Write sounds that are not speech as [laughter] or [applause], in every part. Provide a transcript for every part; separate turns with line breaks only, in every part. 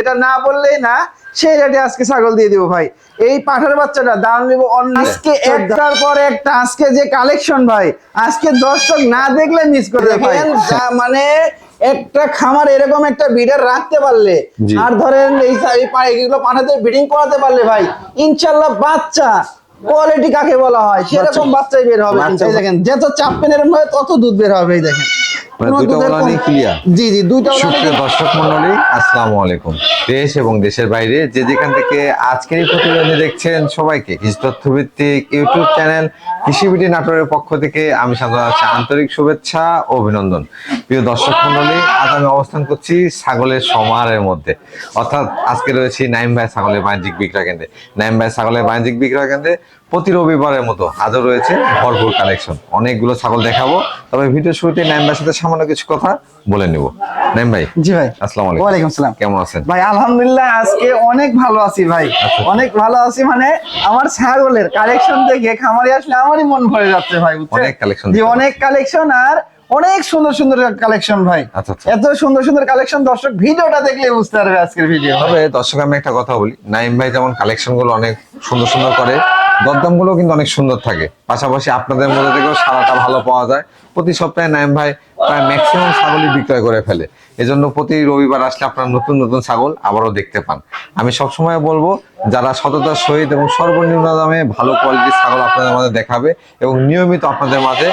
এটা না বললেই না সেই রেটে আজকে ছাগল দিয়ে দিব ভাই। এই পাঠার বাচ্চাটা দাম নিব অন্য আজকে একটার পর একটা। আজকে যে কালেকশন ভাই আজকে দর্শক না দেখলে মিস করে দেখেন মানে একটা খামার এরকম একটা বিডার রাখতে পারলে। আর ধরেন এই এগুলো পাঠাতে ব্রিডিং করাতে পারলে ভাই ইনশাল্লাহ বাচ্চা কোয়ালিটি কাকে বলা হয় সেরকম বাচ্চাই বের হবে দেখেন যত চাপ পেনের হয় তত দুধ বের হবে এই দেখেন।
মানে?
জি জি দুইটা ওলানই
সুপ্রিয় দর্শক মন্ডলী আসসালামু আলাইকুম দেশ এবং দেশের বাইরে যে যেখান থেকে আজকের এই প্রতিবেদনে দেখছেন সবাইকে কৃষি তথ্যভিত্তিক ইউটিউব চ্যানেল কৃষিবিডি নাটোরের পক্ষ থেকে আমি সাধারণ আছি আন্তরিক শুভেচ্ছা ও অভিনন্দন। প্রিয় দর্শক মন্ডলী আজ আমি অবস্থান করছি ছাগলের সমাহারের মধ্যে। অর্থাৎ আজকে রয়েছি নাইম ভাই ছাগলের বাণিজ্যিক বিক্রয় কেন্দ্রে। নাইম ভাই ছাগলের বাণিজ্যিক বিক্রয় কেন্দ্রে প্রতি রবিবারের মতো আজও রয়েছে ভরপুর কালেকশন। অনেকগুলো ছাগল দেখাবো তবে ভিডিও শুরুতে নাইম ভাইয়ের সাথে সামান্য কিছু কথা বলে নিব। নাইম ভাই
জি ভাই।
আসসালামু আলাইকুম।
ওয়ালাইকুম আসসালাম।
কেমন আছেন?
ভাই আলহামদুলিল্লাহ আজকে অনেক ভালো আছি ভাই।
আচ্ছা।
অনেক ভালো আছি মানে আমার ছাগলের কালেকশন দেখে খামারে আসলে আমারই মন ভরে যাচ্ছে ভাই
অনেক
জি অনেক কালেকশন আর অনেক সুন্দর সুন্দর কালেকশন ভাই।
আচ্ছা, আচ্ছা।
এত সুন্দর সুন্দর কালেকশন দর্শক ভিডিওটা দেখলে বুঝতে পারবে আজকের ভিডিও
তবে দর্শক আমি একটা কথা বলি নাইম ভাই যেমন কালেকশনগুলো অনেক সুন্দর সুন্দর করে দরদামগুলো কিন্তু অনেক সুন্দর থাকে। পাশাপাশি আপনাদের মধ্যে থেকেও সারাটা ভালো পাওয়া যায়। প্রতি সপ্তাহে নাইম ভাই প্রায় ম্যাক্সিমাম ছাগলই বিক্রয় করে ফেলে। এজন্য প্রতি রবিবার আসলে আপনারা নতুন নতুন ছাগল আবারও দেখতে পান। আমি সবসময় বলব যারা সততার সহিত এবং সর্বনিম্ন দামে ভালো কোয়ালিটির ছাগল আপনাদের মাঝে দেখাবে এবং নিয়মিত আপনাদের মাঝে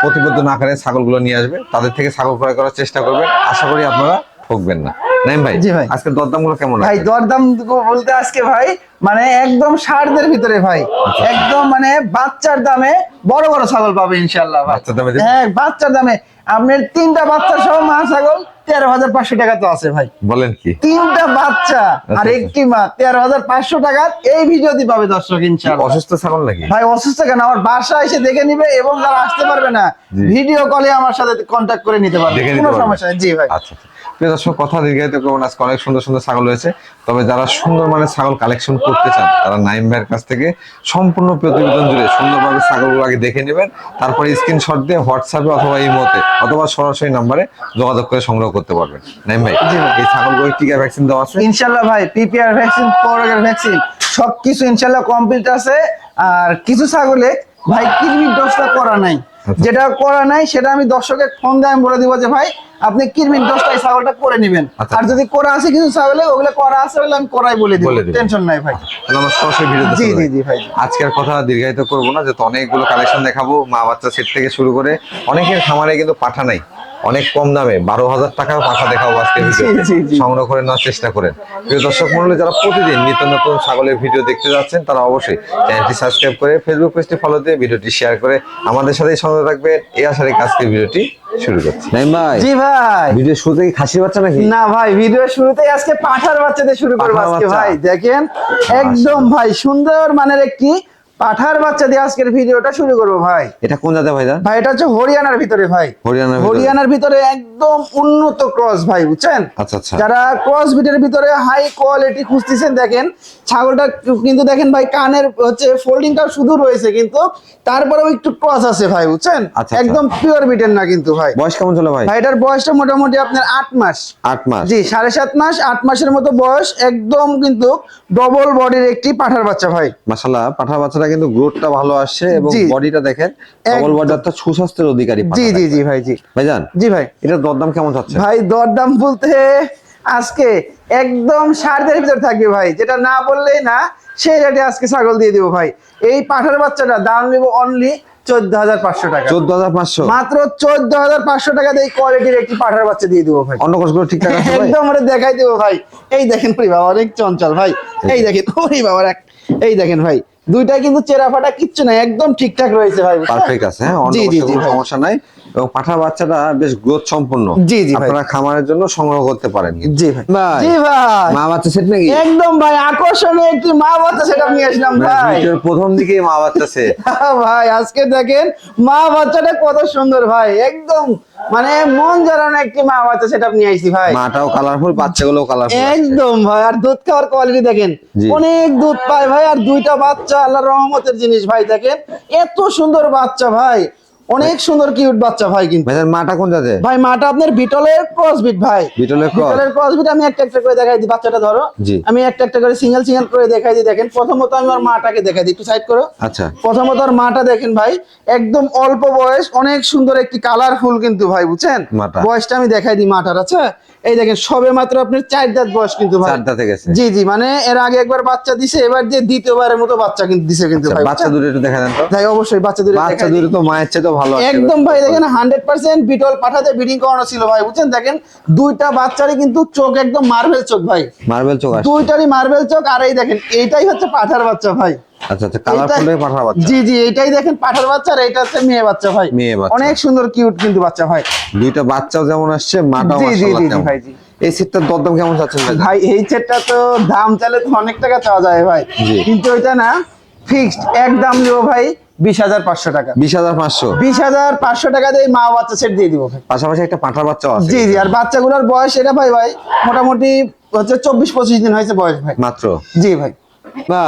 প্রতিবেদন আকারে ছাগলগুলো নিয়ে আসবে তাদের থেকে ছাগল ক্রয় করার চেষ্টা করবেন। আশা করি আপনারা ঠকবেন না। নাইম ভাই
জি ভাই।
আজকের দরদামগুলো কেমন
ভাই দরদাম বলতে আজকে ভাই মানে একদম ষাটদের ভিতরে ভাই। একদম মানে বাচ্চার দামে বড় বড় ছাগল পাবে ইনশাল্লাহ
বাচ্চার দামে
হ্যাঁ বাচ্চার দামে। আপনার তিনটা বাচ্চা সহ মা ছাগল তেরো হাজার পাঁচশো টাকা তো আছে ভাই।
বলেন কি?
তিনটা বাচ্চা আর
আচ্ছা।
একটি মা তেরো হাজার পাঁচশো টাকা এই ভিডিওতে পাবে দর্শক ইনশাল্লাহ
অসুস্থ ছাগল নাকি?
ভাই অসুস্থ কেন? আমার বাসা এসে দেখে নিবে এবং যারা আসতে পারবে না। ভিডিও কলে আমার সাথে কন্ট্যাক্ট করে নিতে পারবে। কোনো সমস্যা জি ভাই।
আচ্ছা আচ্ছা। প্রিয় দর্শক কথা দীর্ঘায়িত করব না, আজকে অনেক সুন্দর সুন্দর ছাগল রয়েছে। তবে যারা সুন্দর মানে ছাগল কালেকশন করতে চান তারা নাইম ভাইয়ের কাছ থেকে সম্পূর্ণ প্রতিবেদন জুড়ে সুন্দরভাবে ছাগলগুলো আগে দেখে নেবেন। তারপরে স্ক্রিনশট দিয়ে হোয়াটসঅ্যাপে অথবা ইমোতে অথবা সরাসরি নাম্বারে যোগাযোগ করে সংগ্রহ করতে পারবেন। নাইম ভাই। এই ছাগলগুলো টিকা ভ্যাকসিন দেওয়া আছে?
ইনশাল্লাহ ভাই পিপিআর ভ্যাকসিন পরগের ভ্যাকসিন সবকিছু ইনশাল্লাহ কমপ্লিট আছে। আর কিছু ছাগলে ভাই কিডনির ডোজটা করা নাই।
আচ্ছা।
যেটা করা নাই সেটা আমি দর্শকের ফোন দিয়ে আমি বলে দিব যে ভাই আপনি কিনবেন দশটায় ছাগলটা করে নেবেন।
আচ্ছা।
আর যদি করা আছে কিছু ছাগলে ওগুলো করা আছে বলে আমি করাই বলে দিব। টেনশন নাই ভাই।
আমার আমরা সরাসরি ভিডিওতে
জি, জি, জি, ভাই।
আজকের কথা দীর্ঘায়িত করব না যে অনেকগুলো কালেকশন দেখাবো মা বাচ্চা সেট থেকে শুরু করে অনেকের খামারে কিন্তু পাঠা নাই। অনেক কম দামে বারো হাজার টাকার পাঠা দেখাবো আজকে ভিডিওতে।
জি, জি।
সংগ্রহ করে নেওয়ার চেষ্টা করেন। প্রিয় দর্শক মন্ডলী যারা প্রতিদিন নিত্য নতুন ছাগলের ভিডিও দেখতে যাচ্ছেন তারা অবশ্যই চ্যানেলটি সাবস্ক্রাইব করে ফেসবুক পেজটি ফলো দিয়ে ভিডিওটি শেয়ার করে আমাদের সাথেই সঙ্গে রাখবেন এই আশারে আজকে ভিডিওটি শুরু করছি। নাইম ভাই
জি ভাই।
ভিডিও শুরুতে কি খাসি বাচ্চা নাকি?
না ভাই ভিডিও শুরুতেই আজকে পাঠার বাচ্চাতে শুরু করব আজকে ভাই। দেখেন একদম ভাই সুন্দর মানের একটি পাঠার বাচ্চা দিয়ে আজকের ভিডিওটা শুরু করব ভাই।
এটা কোন জাতে ভাই
ভাই এটা হচ্ছে হরিয়ানার ভিতরে ভাই।
হরিয়ানার ভিতরে?
হরিয়ানার ভিতরে একদম উন্নত ক্রস ভাই বুঝছেন?
আচ্ছা আচ্ছা।
যারা ক্রস বিটের ভিতরে হাই কোয়ালিটি খুঁজতেছেন দেখেন ছাগলটা কিন্তু দেখেন ভাই কানের হচ্ছে ফোল্ডিংটা শুধু রয়েছে কিন্তু তারপরেও একটু ক্রস আছে ভাই বুঝছেন?
আচ্ছা, আচ্ছা।
একদম পিওর বিটের না কিন্তু ভাই।
বয়স কেমন চলে ভাই?
ভাই এটার বয়সটা মোটামুটি আপনার আট মাস।
আট মাস।
জি সাড়ে সাত মাস আট মাসের মতো বয়স একদম কিন্তু ডবল বডির একটি পাঠার বাচ্চা ভাই।
মাশাল্লাহ পাঠার বাচ্চাটা কিন্তু গ্রোথটা ভালো আসছে এবং বডিটা দেখেন ডবল বডি অর্থাৎ সুস্বাস্থ্যের অধিকারী
জি জি। জি ভাই জি।
ভাইজান?
জি ভাই।
এটা দরদাম কেমন যাচ্ছে
ভাই দরদাম বলতে আজকে একদম সারদের ভিতর থাকবে ভাই। যেটা না বললেই না সেই রেটে আজকে ছাগল দিয়ে দিব ভাই। এই পাঠার বাচ্চাটা দাম নিব অনলি চোদ্দ হাজার পাঁচশো টাকা।
চোদ্দ হাজার পাঁচশো?
মাত্র চোদ্দ হাজার পাঁচশো টাকা দিয়ে কোয়ালিটির একটি পাঠার বাচ্চা দিয়ে দিব ভাই।
অন্য কোর্সগুলো ঠিকঠাক
একদম ওটা দেখাই দেবো ভাই। এই দেখেন ওরে বাবা অনেক চঞ্চল ভাই। এই দেখেন ওরে বাবা এক- এই দেখেন ভাই। দুইটা কিন্তু চেরা ফাটা কিচ্ছু নাই একদম ঠিকঠাক রয়েছে ভাই?
পারফেক্ট আছে হ্যাঁ
জি, জি,
সমস্যা নাই এবং পাঠা বাচ্চাটা বেশ গ্রোথ সম্পন্ন
জি, জি,
আপনারা খামারের জন্য সংগ্রহ করতে পারেন
জি ভাই। জি ভাই।
মা বাচ্চা সেট নাকি?
একদম ভাই আকর্ষণীয় একটি মা বাচ্চা সেটা নিয়ে আসলাম ভাই
প্রথম দিকেই মা বাচ্চা সেট [laughs]
ভাই আজকে দেখেন মা বাচ্চাটা কত সুন্দর ভাই। একদম মানে মন জড়ানো একটি মা বাচ্চা সেটা নিয়ে আইছি ভাই।
মাটাও কালারফুল বাচ্চাগুলোও কালারফুল
একদম ভাই আর দুধ খাওয়ার কোয়ালিটি দেখেন। অনেক দুধ পায় ভাই আর দুইটা বাচ্চা আল্লাহর রহমতের জিনিস ভাই দেখেন। এত সুন্দর বাচ্চা ভাই। অনেক সুন্দর কিউট বাচ্চা ভাই কিন্তু।
ভাই মাটা কোন জাতে
ভাই মাটা আপনার বিটলের ক্রসবিট ভাই।
বিটলের ক্রস
বিটলের ক্রসবিট আমি একটা একটা করে দেখাই দিই বাচ্চাটা ধরো। আমি একটা একটা করে সিঙ্গেল সিঙ্গেল করে দেখাই দিই দেখেন। প্রথমত আমি আমার মাটাকে দেখাই দিই একটু সাইড করো।
আচ্ছা।
প্রথমত আর মাটা দেখেন ভাই একদম অল্প বয়স অনেক সুন্দর একটি কালারফুল কিন্তু ভাই বুঝছেন?
মাটা।
বয়সটা আমি দেখাই দিই মাটার আচ্ছা? এই দেখেন সবে মাত্র আপনার চার দাঁত বয়স কিন্তু ভাই।
চার দাঁতে গেছে।
জি জি মানে এর আগে একবার বাচ্চা দিছে এবার দিয়ে দ্বিতীয়বারের মতো বাচ্চা কিন্তু দিছে কিন্তু
আচ্ছা,
ভাই
বাচ্চা একটু দেখা দেন তো।
ভাই অবশ্যই বাচ্চা দুটো
বাচ্চা। দুটো তো মায়ের চেয়ে তো ভালো
একদম ভাই দেখেন হান্ড্রেড পার্সেন্ট বিটল পাঠাতে ব্রিডিং করানো ছিল ভাই বুঝছেন? দেখেন দুইটা বাচ্চারই কিন্তু চোখ একদম মার্বেল চোখ ভাই।
মার্বেল চোখ
দুইটারই মার্বেল চোখ আর এই দেখেন এইটাই হচ্ছে পাঠার বাচ্চা ভাই।
আচ্ছা আচ্ছা বাচ্চা।
জি জি দেখেন পাঠার বাচ্চা আর এইটা হচ্ছে মেয়ে বাচ্চা ভাই।
মেয়ে বাচ্চা।
অনেক সুন্দর কিউট কিন্তু বাচ্চা ভাই।
দুইটা বাচ্চাও যেমন আসছে মাটাও
জি, জি,
মাশাআল্লাহ
জি, জি, ভাই, জি।
এই সেটটার দরদাম কেমন চাচ্ছেন ভাই?
ভাই এই সেটটা তো দাম চাইলে তো অনেক টাকা চাওয়া যায় ভাই। কিন্তু ওইটা না ফিক্সড এক দাম ভাই বিশ হাজার পাঁচশো টাকা।
বিশ হাজার পাঁচশো?
বিশ হাজার পাঁচশো টাকা দিয়ে মা বাচ্চা সেট দিয়ে দিব ভাই।
পাশাপাশি একটা পাঠার বাচ্চাও আছে।
জি জি আর বাচ্চাগুলোর বয়স এটা ভাই ভাই মোটামুটি হচ্ছে চব্বিশ পঁচিশ দিন হয়েছে বয়স ভাই।
মাত্র?
জি ভাই।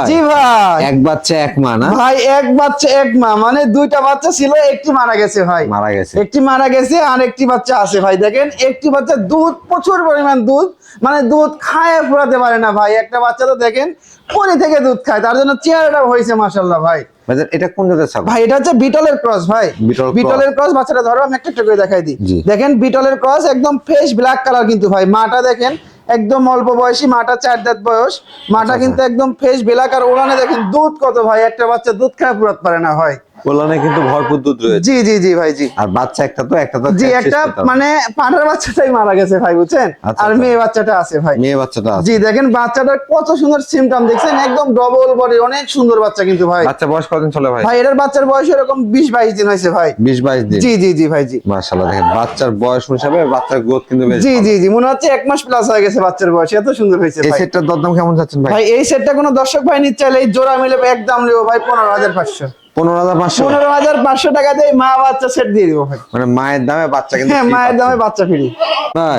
জি ভাই।
এক বাচ্চা এক মা না?
ভাই এক বাচ্চা এক মা মানে দুইটা বাচ্চা ছিল একটি মারা গেছে ভাই।
মারা গেছে।
একটি মারা গেছে আর একটি বাচ্চা আছে ভাই দেখেন একটি বাচ্চা দুধ প্রচুর পরিমাণ দুধ মানে দুধ খায় ফুরাতে পারে না ভাই একটা বাচ্চা তো দেখেন পরে থেকে দুধ খায় তার জন্য চেহারাটা হয়েছে মাসাল্লাহ ভাই।
এটা কোন জাতের ছাগল?
ভাই এটা হচ্ছে বিটলের ক্রস ভাই। বিটলের ক্রস বাচ্চাটা ধরো আমি একটা করে দেখাই দিই। দেখেন বিটলের ক্রস একদম ফ্রেশ ব্ল্যাক কালার কিন্তু ভাই মাটা দেখেন একদম অল্প বয়সী মাটা চার দাঁত বয়স। মাটা
আচ্ছা,
কিন্তু একদম ফ্রেশ বেলাকার ওড়ানে দেখেন দুধ কত ভাই একটা বাচ্চা দুধ খায় পুরাত পারে না ভাই
কিন্তু ভরপুর দুধ রয়েছে।
জি জি জি ভাই জি।
আর বাচ্চা একটা তো একটা তো
জি একটা মানে পাঁঠার বাচ্চাটাই মারা গেছে ভাই বুঝছেন?
আচ্ছা,
আর
আচ্ছা।
মেয়ে বাচ্চাটা আছে ভাই।
মেয়ে বাচ্চাটা
জি দেখেন বাচ্চাটার কত সুন্দর সিমটম দেখছেন একদম ডবল বডি অনেক সুন্দর বাচ্চা কিন্তু ভাই।
বাচ্চা বয়স কতদিন চলে ভাই?
ভাই এটার বাচ্চার বয়স এরকম বিশ বাইশ দিন হয়েছে ভাই।
বিশ বাইশ দিন।
জি জি জি ভাই জি।
মাশাআল্লাহ দেখেন বাচ্চার বয়স হিসাবে বাচ্চার গ্রোথ কিন্তু বেশ
জি জি জি মনে হচ্ছে এক মাস প্লাস হয়ে গেছে বাচ্চার বয়স এত সুন্দর হয়েছে
এই
ভাই।
সেটটার দরদাম কেমন যাচ্ছেন ভাই?
ভাই এই সেটটা কোনো দর্শক ভাই নিচ্ছে চাইলে এই জোড়া মিলে একদম নেব ভাই পনেরো হাজার পাঁচশো।
পনেরো
মা বাচ্চা সেট দিয়ে দিবো ভাই।
মানে মায়ের দামে বাচ্চা কিন্তু
হ্যাঁ মায়ের দামে বাচ্চা ফ্রি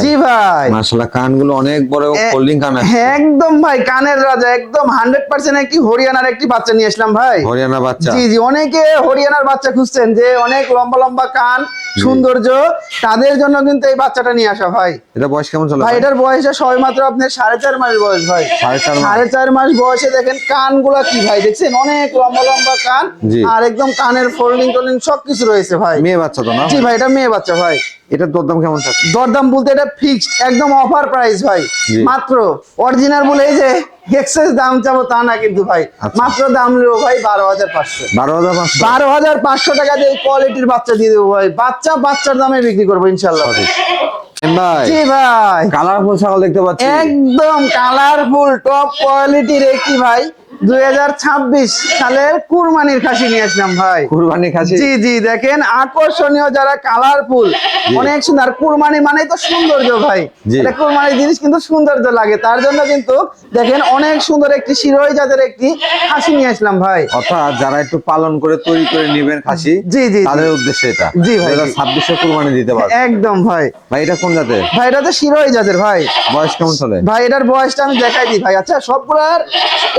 জি ভাই।
মাশাআল্লাহ কানগুলো অনেক বড় ফোল্ডিং কান আছে।
একদম ভাই কানের রাজা একদম হান্ড্রেড পার্সেন্ট একটি হরিয়ানার একটি বাচ্চা নিয়ে আসলাম ভাই।
হরিয়ানা বাচ্চা।
জি জি অনেকে হরিয়ানার বাচ্চা খুঁজছেন যে অনেক লম্বা লম্বা কান সৌন্দর্য তাদের জন্য কিন্তু এই বাচ্চাটা নিয়ে আসা ভাই।
এটা বয়স কেমন চলে
ভাই? এটার বয়সে সবে মাত্র আপনার সাড়ে চার মাস বয়স ভাই।
সাড়ে চার মাস।
সাড়ে চার মাস বয়সে দেখেন কানগুলা কি ভাই দেখছেন? অনেক লম্বা লম্বা কান।
জি।
আর একদম কানের ফোল্ডিং টোল্ডিং সবকিছু রয়েছে ভাই।
মেয়ে বাচ্চা তো না?
জি ভাই এটা মেয়ে বাচ্চা ভাই।
এটা দরদাম কেমন চাচ্ছে
দরদাম বলতে এটা ফিক্সড একদম অফার প্রাইস ভাই। মাত্র অরিজিনাল বলে এই যে এক্সেস দাম চাবো তা না কিন্তু ভাই।
আচ্ছা।
মাত্র দাম নেব ভাই বারো হাজার পাঁচশো।
বারো হাজার পাঁচশো?
বারো হাজার পাঁচশো টাকা দিয়ে কোয়ালিটির বাচ্চা দিয়ে দেবো ভাই। বাচ্চা বাচ্চার দামে বিক্রি করব ইনশাল্লাহ জি ভাই।
কালারফুল ছাগল দেখতে পাচ্ছি।
একদম কালারফুল টপ কোয়ালিটির একটি ভাই। দুই হাজার ছাব্বিশ সালের কুরবানির খাসি নিয়ে আসলাম ভাই।
কুরবানি খাসি?
জি জি দেখেন আকর্ষণীয় যারা কালারফুল অনেক সুন্দর। কুরবানি মানে তো সৌন্দর্য ভাই। এটা কুরবানির জিনিস কিন্তু সৌন্দর্য লাগে। তার জন্য কিন্তু দেখেন অনেক সুন্দর একটি শিরোই জাতের একটি খাসি নিয়ে আসলাম ভাই।
অর্থাৎ যারা একটু পালন করে তৈরি করে নিবেন খাসি
জি, জি।
তাদের উদ্দেশ্যে এটা।
জি ভাই।
ছাব্বিশে কুরবানি দিতে পারবে
একদম ভাই।
ভাই এটা কোন জাতের?
ভাই এটা তো শিরোই জাতের ভাই।
বয়স কেমন চলে?
ভাই এটার বয়সটা আমি দেখাই দিই ভাই। আচ্ছা সবগুলার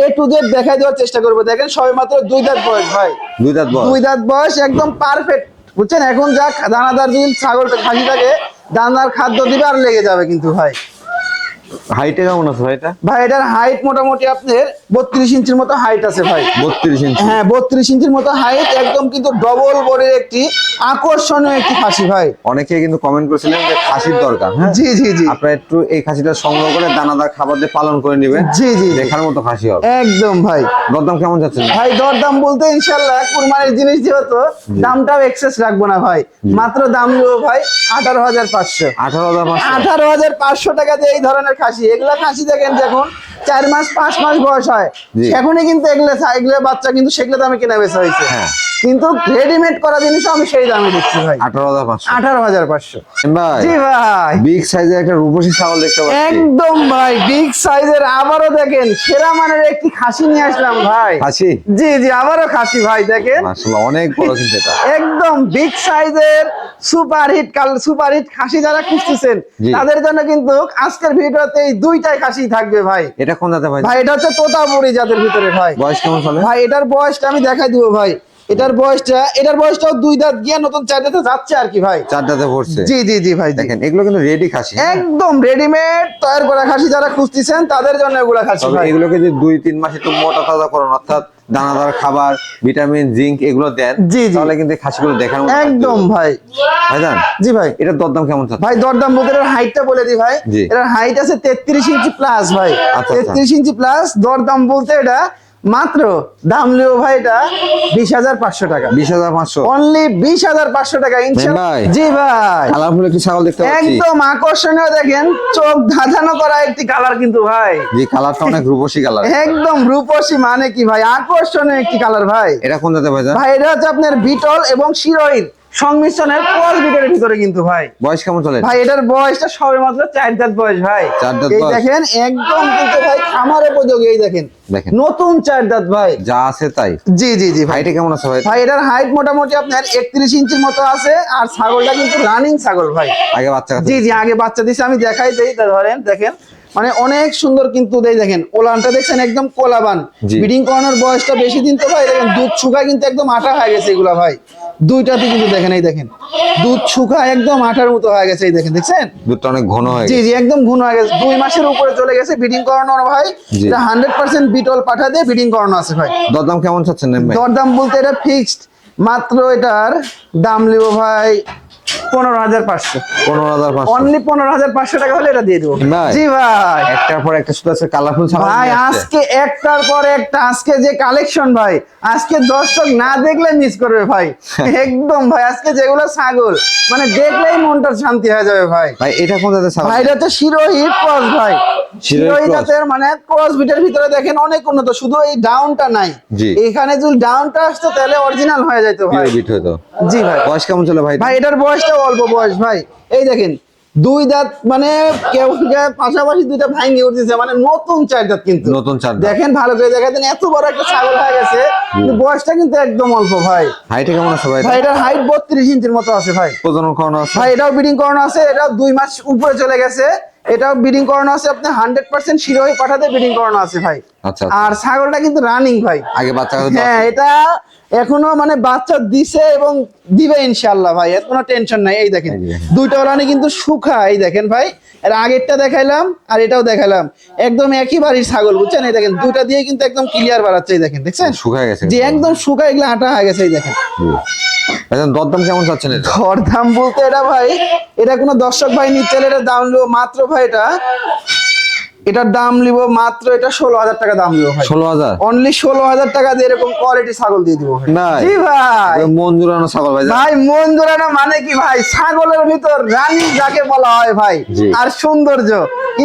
এ টু জেড দেখাই দেওয়ার চেষ্টা করব। দেখেন সবে মাত্র দুই দাঁত বয়স ভাই।
দুই দাঁত বয়স।
দুই দাঁত বয়স একদম পারফেক্ট বুঝছেন? এখন যা দানাদার যদি ছাগলটা খাসি থাকে দানাদার খাদ্য দিবে আর লেগে যাবে কিন্তু ভাই।
হাইটে কেমন আছে ভাই এটা
ভাই এটার হাইট মোটামুটি আপনার বত্রিশ ইঞ্চির মতো হাইট আছে ভাই।
বত্রিশ ইঞ্চি।
হ্যাঁ বত্রিশ ইঞ্চির মতো হাইট একদম কিন্তু ডবল বডির একটি আকর্ষণীয় একটি খাসি ভাই।
অনেকে কিন্তু কমেন্ট করেছিলেন যে খাসির দরকার হ্যাঁ?
জি জি জি।
আপনারা একটু এই খাসিটা সংগ্রহ করে দানাদার খাবার দিয়ে পালন করে নেবেন।
জি জি।
দেখার মতো খাসি হবে।
একদম ভাই।
দরদাম কেমন যাচ্ছে?
ভাই দরদাম বলতে ইনশাল্লাহ কুরবানির জিনিস যেহেতু দামটাও এক্সেস রাখব না ভাই। মাত্র দাম নেব ভাই আঠারো হাজার পাঁচশো।
আঠারো হাজার
আঠারো হাজার পাঁচশো টাকা দিয়ে এই ধরনের খাসি এগুলা খাসি দেখেন যখন চার মাস পাঁচ মাস বয়স হয়। এখনই কিন্তু এগুলো এগুলো বাচ্চা কিন্তু সেগুলো দামে কেনা বেচা হয়েছে।
হ্যাঁ।
কিন্তু রেডিমেড করা জিনিস আমি সেই দামে দিচ্ছি ভাই।
আঠারো হাজার পাঁচশো।
আঠারো হাজার পাঁচশো।
ভাই
জি ভাই।
বিগ সাইজের একটা রূপসী ছাগল দেখতে পাচ্ছি।
একদম ভাই বিগ সাইজের আবারও দেখেন সেরা মানের একটি খাসি নিয়ে আসলাম ভাই।
খাসি?
জি জি আবারও খাসি ভাই দেখেন।
আসলে অনেক বড় কিন্তু এটা।
একদম বিগ সাইজের সুপার হিট কাল সুপার হিট খাসি যারা খুঁজতেছেন তাদের জন্য কিন্তু আজকের ভিডিওতে এই দুইটাই খাসি থাকবে ভাই।
এটা কোন জাতের ভাই?
ভাই এটা হচ্ছে তোতাপুরি জাতের ভিতরে ভাই।
বয়স কেমন চলে?
ভাই এটার বয়সটা আমি দেখাই দিব ভাই। এটার বয়সটা এটার বয়সটাও দুই দাঁত গিয়ে নতুন চার দাঁতে যাচ্ছে আর কি ভাই।
চার দাঁতে পড়ছে?
জি জি জি ভাই
দেখেন এগুলো কিন্তু রেডি খাসি হ্যাঁ?
একদম রেডিমেড তৈরি করা খাসি যারা খুঁজতেছেন তাদের জন্য এগুলো খাসি ভাই।
এগুলোকে যে দুই তিন মাস একটু মোটা তাজা করুন অর্থাৎ দানাদার খাবার ভিটামিন জিঙ্ক এগুলো দেন
জি, জি।
তাহলে কিন্তু খাসিগুলো দেখার
একদম ভাই।
ভাইজান
জি ভাই।
এটার দরদাম কেমন থাকে
ভাই দরদাম বলতে এটার হাইটটা বলে দিই ভাই।
এর
এটার হাইট আছে তেত্রিশ ইঞ্চি প্লাস ভাই।
আচ্ছা, আচ্ছা।
তেত্রিশ ইঞ্চি প্লাস দরদাম বলতে এটা মাত্র দাম লিও ভাই এটা বিশ হাজার পাঁচশো টাকা।
বিশ হাজার পাঁচশো।
অনলি বিশ হাজার পাঁচশো টাকা জি ভাই।
কালারফুল একটি ছাগল দেখতে
একদম আকর্ষণীয় দেখেন চোখ ধাঁধানো করা একটি কালার কিন্তু ভাই।
যে কালারটা অনেক রূপসী কালার। [laughs]
একদম রূপসী মানে কি ভাই? আকর্ষণীয় একটি কালার ভাই।
এটা কোন জাতে ভাইজান
ভাই এটা হচ্ছে আপনার বিটল এবং শিরোইর সংমিশ্রণের ভিতরে কিন্তু ভাই।
বয়স কেমন চলে?
ভাই এটার বয়সটা সবে মাত্র চার দাঁত বয়স ভাই। এই দেখেন একদম কিন্তু ভাই খামার উপযোগী এই দেখেন।
দেখেন।
নতুন চার দাঁত ভাই।
যা আছে তাই?
জি জি জি ভাই।
হাইটে কেমন আছে ভাই?
ভাই এটার হাইট মোটামুটি আপনার একত্রিশ ইঞ্চির মতো আছে আর ছাগলটা কিন্তু রানিং ছাগল ভাই।
আগে বাচ্চা
জি জি আগে বাচ্চা দিছে আমি দেখাই দেই ধরেন দেখেন। মানে অনেক সুন্দর কিন্তু দেখেন। ওলানটা দেখছেন একদম কোলাবান। ব্রিডিং করানোর বয়সটা বেশি দিন তো ভাই দেখেন দুধ শুকা কিন্তু একদম আটা হয়ে গেছে এগুলা ভাই। দুইটাতে কিন্তু দেখেন এই দেখেন। দুধ শুকা একদম আঠার মতো হয়ে গেছে এই দেখেন দেখছেন?
দুধটা অনেক ঘন হয়ে
জি
গেছে।
জি একদম ঘন হয়ে গেছে। দুই মাসের উপরে চলে গেছে ব্রিডিং করানো ভাই। এটা হান্ড্রেড পার্সেন্ট বিটল পাঠা দিয়ে ব্রিডিং করানো আছে ভাই।
দরদাম কেমন চাচ্ছেন
দরদাম বলতে এটা ফিক্সড মাত্র এটার দাম নেব ভাই পনেরো হাজার পাঁচশো।
পনেরো হাজার পাঁচশো।
অনলি পনেরো হাজার পাঁচশো টাকা হলে এটা দিয়ে দেবো।
ভাই?
জি ভাই।
একটার পর একটা শুধু আছে কালারফুল ছাগল
ভাই আজকে একটার পর একটা আজকে যে কালেকশন ভাই আজকে দর্শক না দেখলে মিস করবে ভাই। একদম ভাই আজকে যেগুলো ছাগল মানে দেখলেই মনটা শান্তি হয়ে যাবে ভাই।
ভাই এটা কোন জাতের ছাগল?
ভাই এটা তো শিরোহিট ক্রস ভাই।
শিরোহি
জাতের মানে ক্রস বিটের ভিতরে দেখেন অনেক উন্নত শুধু এই ডাউনটা নাই। এখানে যদি ডাউনটা আসতো তাহলে অরিজিনাল হয়ে যেত ভাই। জি ভাই।
বয়স কেমন চলে ভাই?
ভাই এটার বয়সটা অল্প বয়স ভাই। এই দেখেন দুই দাঁত মানে পাশাপাশি দুইটা ভাঙ্গি উঠতেছে মানে নতুন চার দাঁত কিন্তু।
নতুন চার
দেখেন ভালো করে দেখাতেন এত বড় একটা ছাগল হয়ে গেছে বয়সটা কিন্তু একদম অল্প ভাই।
হাইটে কেমন আছে ভাই?
ভাই এটার হাইট বত্রিশ ইঞ্চির মতো আছে ভাই।
প্রজনন করানো আছে?
ভাই এটাও ব্রিডিং করানো আছে এটাও দুই মাস উপরে চলে গেছে। এটাও ব্রিডিং করানো আছে আপনি হান্ড্রেড পার্সেন্ট শিরোহী পাঠাতে ব্রিডিং করানো আছে ভাই।
আচ্ছা আচ্ছা।
আর ছাগলটা কিন্তু রানিং ভাই।
আগে বাচ্চা
হ্যাঁ এটা এখনও মানে বাচ্চা দিছে এবং দিবে ইনশাল্লাহ ভাই এর কোনো টেনশন নাই। এই দেখেন দুইটা ওলানি কিন্তু সুখা এই দেখেন ভাই। এর আগেরটা দেখাইলাম আর এটাও দেখাইলাম। একদম একই বাড়ির ছাগল বুঝছেন? এই দেখেন দুইটা দিয়ে কিন্তু একদম ক্লিয়ার বাড়াচ্ছে এই দেখেন দেখছেন?
শুকায় গেছে।
যে একদম শুকা এগুলো আটা হয়ে গেছে এই দেখেন।
ভাইজান দরদাম কেমন চাচ্ছেন এটা?
ঘর দাম বলতে এটা ভাই এটা কোনো দর্শক ভাই নিচ্ছে এটার দাম মাত্র ভাই এটা। এটার দাম লিব মাত্র এটা ষোলো হাজার টাকা দাম ভাই।
ষোলো হাজার?
অনলি ষোলো হাজার টাকা দিয়ে এরকম কোয়ালিটি ছাগল দিয়ে দিব ভাই। জি ভাই।
মন জুড়ানো ছাগল ভাই
ভাই মন জোড়ানো মানে কি ভাই? ছাগলের ভিতর রানী যাকে বলা হয় ভাই আর সৌন্দর্য।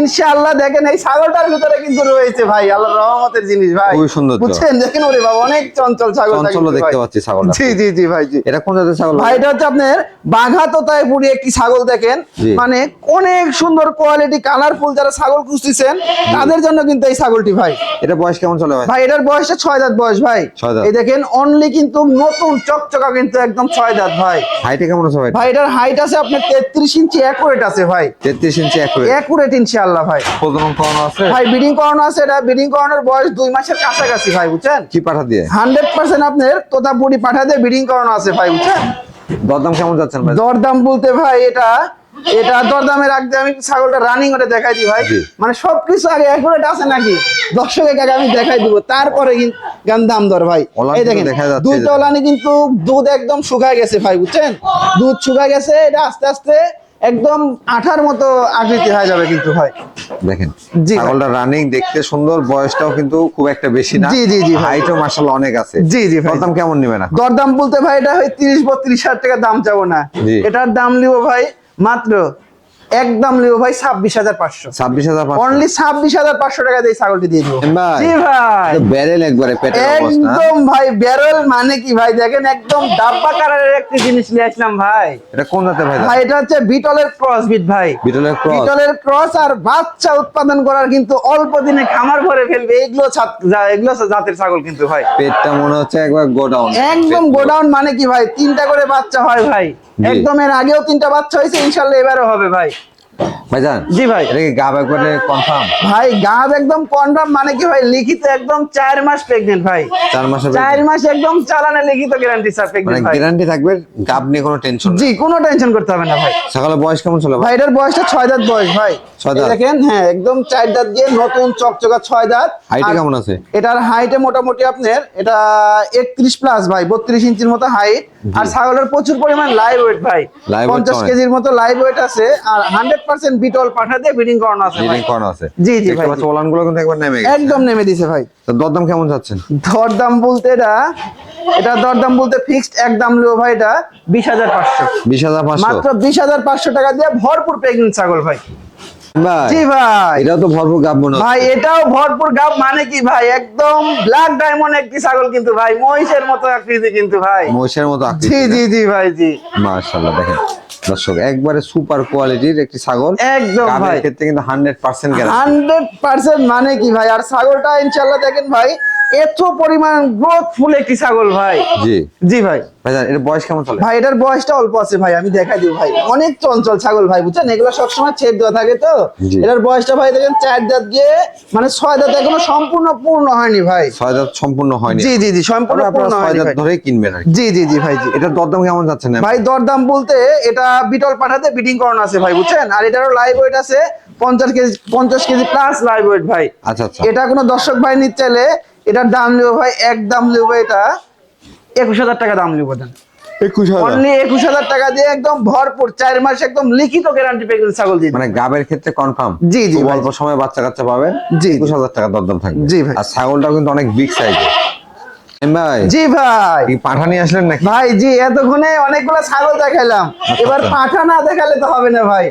ইনশাআল্লাহ দেখেন এই ছাগলটার ভিতরে কিন্তু রয়েছে ভাই আল্লাহ রহমতের জিনিস ভাই।
খুবই সৌন্দর্য।
বুঝছেন? দেখেন ওরে বাবা অনেক চঞ্চল ছাগল
চঞ্চল দেখতে পাচ্ছি ছাগল
জি জি জি ভাই জি।
এটা কোন জাতের ছাগল?
ভাই এটা হচ্ছে আপনার বাঘাততায় পুরি একটি ছাগল দেখেন। মানে অনেক সুন্দর কোয়ালিটি কালারফুল যারা ছাগল খুঁজতেছেন তাদের জন্য কিন্তু এই ছাগলটি ভাই।
এটা বয়স কেমন চলে ভাই?
ভাই এটার বয়সটা ছয় দাঁত বয়স ভাই। এই দেখেন অনলি কিন্তু নতুন চকচকা কিন্তু একদম ছয় দাঁত ভাই।
হাইটে কেমন আছে ভাই?
ভাই এটার হাইট আছে আপনার তেত্রিশ ইঞ্চি অ্যাকুরেট আছে ভাই।
তেত্রিশ ইঞ্চি এক করে
অ্যাকুরেট ইনশাআল্লাহ ভাই।
প্রজনন করানো আছে?
ভাই ব্রিডিং করানো আছে এটা ব্রিডিং করানোর বয়স দুই মাসের কাছাকাছি ভাই বুঝছেন?
কি পাঠা দিয়ে?
হান্ড্রেড পার্সেন্ট আপনার তোতাপুরি পাঠা দিয়ে ব্রিডিং করানো আছে ভাই বুঝছেন?
দরদাম কেমন যাচ্ছেন ভাই?
দরদাম বলতে ভাই এটা এটা দরদামের আগে আমি ছাগলটা রানিং ওটা দেখাই দিই ভাই। মানে সবকিছু আগে অ্যাকুরেট আছে নাকি? দর্শকের আগে আমি দেখাই দিব। তারপরে গান দাম দর ভাই। এই দেখেন
দেখা
দুইটা ওলানি কিন্তু দুধ একদম শুকায় গেছে ভাই বুঝছেন? দুধ শুকায় গেছে এটা আস্তে আস্তে একদম আঠার মতো আকৃতি হয়ে যাবে কিন্তু ভাই।
দেখেন
জি।
ছাগলটা রানিং দেখতে সুন্দর বয়সটাও কিন্তু খুব একটা বেশি না।
জি, জি, জি ভাই।
হাইটও মার্শাল অনেক আছে।
জি, জি ভাই।
দরদাম কেমন নিবে না
দরদাম বলতে ভাই এটা হয় তিরিশ বত্রিশ হাজার টাকা দাম চাবো না। এটার দাম লিবো ভাই মাত্র একদম লিবো ভাই ছাব্বিশ হাজার পাঁচশো।
ছাব্বিশ হাজার
অনলি ছাব্বিশ হাজার পাঁচশো টাকা দিয়ে ছাগলটি দিয়ে দিবো।
ভাই।
জি ভাই।
ব্যারেল একবারে
একদম ভাই ব্যারেল মানে কি ভাই? দেখেন একদম [laughs] ডাব্বা কালারের একটা জিনিস নিয়ে আসলাম ভাই।
এটা কোন জাতের ভাই?
ভাই এটা হচ্ছে বিটলের ক্রস বিট ভাই।
বিটলের ক্রস।
বিটলের ক্রস আর বাচ্চা উৎপাদন করার কিন্তু অল্প দিনে খামার ভরে ফেলবে। এগুলো ছাত- এগুলো জাতের ছাগল কিন্তু ভাই।
পেটটা মনে হচ্ছে একবার গোডাউন।
একদম গোডাউন মানে কি ভাই? তিনটা করে বাচ্চা হয় ভাই। একদম এর আগেও তিনটা বাচ্চা হয়েছে ইনশাল্লাহ এবারও হবে ভাই।
ভাইজান
জি ভাই।
এটা কি গাব একবারে কনফার্ম
ভাই গাব একদম কনফার্ম মানে কি ভাই লিখিত একদম চার মাস প্রেগনেন্ট ভাই।
চার মাসের
চার মাস একদম চালানে লিখিত গ্যারান্টি স্যার
মানে
ভাই।
গ্যারান্টি থাকবে গাব নিয়ে কোনো টেনশন
জি কোনো টেনশন করতে হবে না ভাই।
সকালে বয়স কেমন ছিল? ভাই
ভাই এটার বয়সটা ছয় দাঁত বয়স ভাই।
ছয় দাঁত?
দেখেন হ্যাঁ একদম চার দাঁত দিয়ে নতুন চকচকা ছয় দাঁত।
হাইটে কেমন আছে?
এটার হাইটে মোটামুটি আপনার এটা একত্রিশ প্লাস ভাই বত্রিশ ইঞ্চির মতো হাইট আর ছাগলের প্রচুর পরিমাণ লাইভ ওয়েট ভাই।
Live weight
পঞ্চাশ
তো অনেক।
কেজির মতো লাইভ ওয়েট আছে আর হান্ড্রেড পার্সেন্ট বিটল পাঠা দিয়ে ব্রিডিং করানো আছে
ব্রিডিং করানো আছে।
জি, জি, ভাই।
ওলানগুলো কিন্তু একবার নেমে গেছে।
একদম নেমে দিছে ভাই।
তো দরদাম কেমন যাচ্ছেন?
দরদাম বলতে এটা এটা দরদাম বলতে ফিক্সড একদম লিও ভাই এটা বিশ হাজার পাঁচশো।
বিশ হাজার পাঁচশো।
মাত্র বিশ হাজার পাঁচশো টাকা দিয়ে ভরপুর প্রেগনেন্ট ছাগল ভাই।
ভাই
জি ভাই।
এটাও তো ভরপুর গাব মনে
ভাই এটাও ভরপুর গাব মানে কি ভাই? একদম ব্ল্যাক ডায়মন্ড একটি ছাগল কিন্তু ভাই মহিষের মতো আকৃতি কিন্তু ভাই।
মহিষের মতো আকৃতি
জি জি জি ভাই জি।
মাশাআল্লাহ দেখেন। দর্শক একবারে সুপার কোয়ালিটির একটি ছাগল।
একদম ভাই।
ক্ষেত্রে কিন্তু hundred percent guarantee
hundred percent মানে কি ভাই? আর ছাগলটা ইনশাল্লাহ দেখেন ভাই এত পরিমাণ গ্রোথ ফুল একটি ছাগল ভাই?
জি।
জি ভাই।
ভাইজান এর বয়স কেমন চলে?
ভাই এটার বয়সটা অল্প আছে ভাই আমি দেখাই দিই ভাই। অনেক চঞ্চল ছাগল ভাই বুঝছেন? এগুলো সবসময় ছেদ দেওয়া থাকে তো। এটার বয়সটা ভাই দেখেন চার দাঁত মানে ছয় দাঁত এখনও সম্পূর্ণ পূর্ণ হয়নি ভাই।
ছয় দাঁত সম্পূর্ণ হয়নি।
জি জি জি সম্পূর্ণ পূর্ণ হয়নি ভাই।
কিনবেন
জি জি জি ভাই জি।
এটার দরদাম কেমন যাচ্ছে না?
ভাই দরদাম বলতে এটা বিটল পাঠাতে বিডিং করানো আছে ভাই বুঝছেন? আর এটারও লাইভ ওয়েট আছে পঞ্চাশ কেজি পঞ্চাশ কেজি প্লাস লাইভ ওয়েট ভাই।
আচ্ছা আচ্ছা।
এটা কোনো দর্শক ভাই নিতে চাইলে এটার দাম নেব ভাই এক দাম নেব এটা। একুশ হাজার টাকা দাম নেব দেন।
একুশ
হাজার? টাকা দিয়ে একদম ভরপুর চার মাস একদম লিখিত গ্যারান্টি প্রেগনেন্ট ছাগল দিয়ে।
মানে গাবের ক্ষেত্রে কনফার্ম
জি, জি,
অল্প সময় বাচ্চা কাচ্চা পাবেন
জি,
একুশ হাজার টাকা দরদাম থাকবে।
জি, ভাই।
আর ছাগলটাও কিন্তু অনেক বিগ সাইজের ভাই।
জি ভাই।
পাঠা নিয়ে আসলেন নাকি?
ভাই জি এতক্ষণে অনেকগুলো ছাগল দেখাইলাম। এবার
আচ্ছা।
পাঠা না দেখালে তো হবে না ভাই।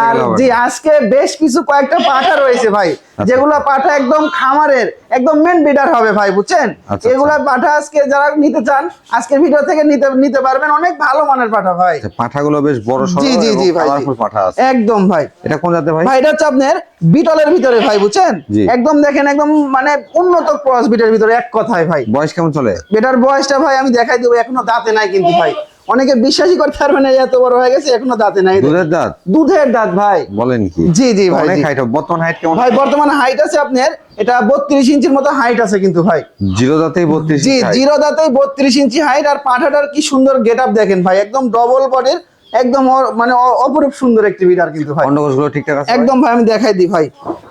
আর জি আজকে বেশ কিছু কয়েকটা পাঠা রয়েছে ভাই
আচ্ছা।
যেগুলো পাঠা একদম খামারের একদম মেন বিডার হবে ভাই বুঝছেন?
আচ্ছা,
এগুলা পাঠা আজকে যারা নিতে চান আজকের ভিডিও থেকে নিতে নিতে পারবেন। অনেক ভালো মানের পাঠা ভাই।
আচ্ছা, পাঠাগুলো বেশ বড় সড়ো
জি জি জি। ভাই
পাঠা আছে।
একদম ভাই।
এটা কোন জাতে ভাই?
ভাই এটা হচ্ছে আপনার বিটলের ভিতরে ভাই বুঝছেন? একদম দেখেন একদম মানে উন্নত ক্রস বিটের ভিতরে এক কথায় ভাই।
বয়স কেমন চলে?
এটার বয়সটা ভাই আমি দেখাই দেবো এখনও দাঁতে নাই কিন্তু ভাই। অনেকে বিশ্বাসই করতে পারবে না এত বড় হয়ে গেছে এখনও দাঁতে নাই।
দুধের দাঁত?
দুধের দাঁত ভাই।
বলেন কি?
জি জি ভাই
অনেক হাইট বর্তমান হাইট কেমন?
ভাই বর্তমানে হাইট আছে আপনার এটা বত্রিশ ইঞ্চির মতো হাইট আছে কিন্তু ভাই।
জিরো দাঁতেই বত্রিশ
জি জিরো দাঁতেই বত্রিশ ইঞ্চি হাইট আর পাঠাটার কি সুন্দর গেট আপ দেখেন ভাই একদম ডবল বডির একদম মানে অপরূপ সুন্দর একটি বিড়ার কিন্তু ভাই।
অন্ডকোষগুলো ঠিকঠাক আছে
একদম ভাই আমি দেখাই দিই ভাই।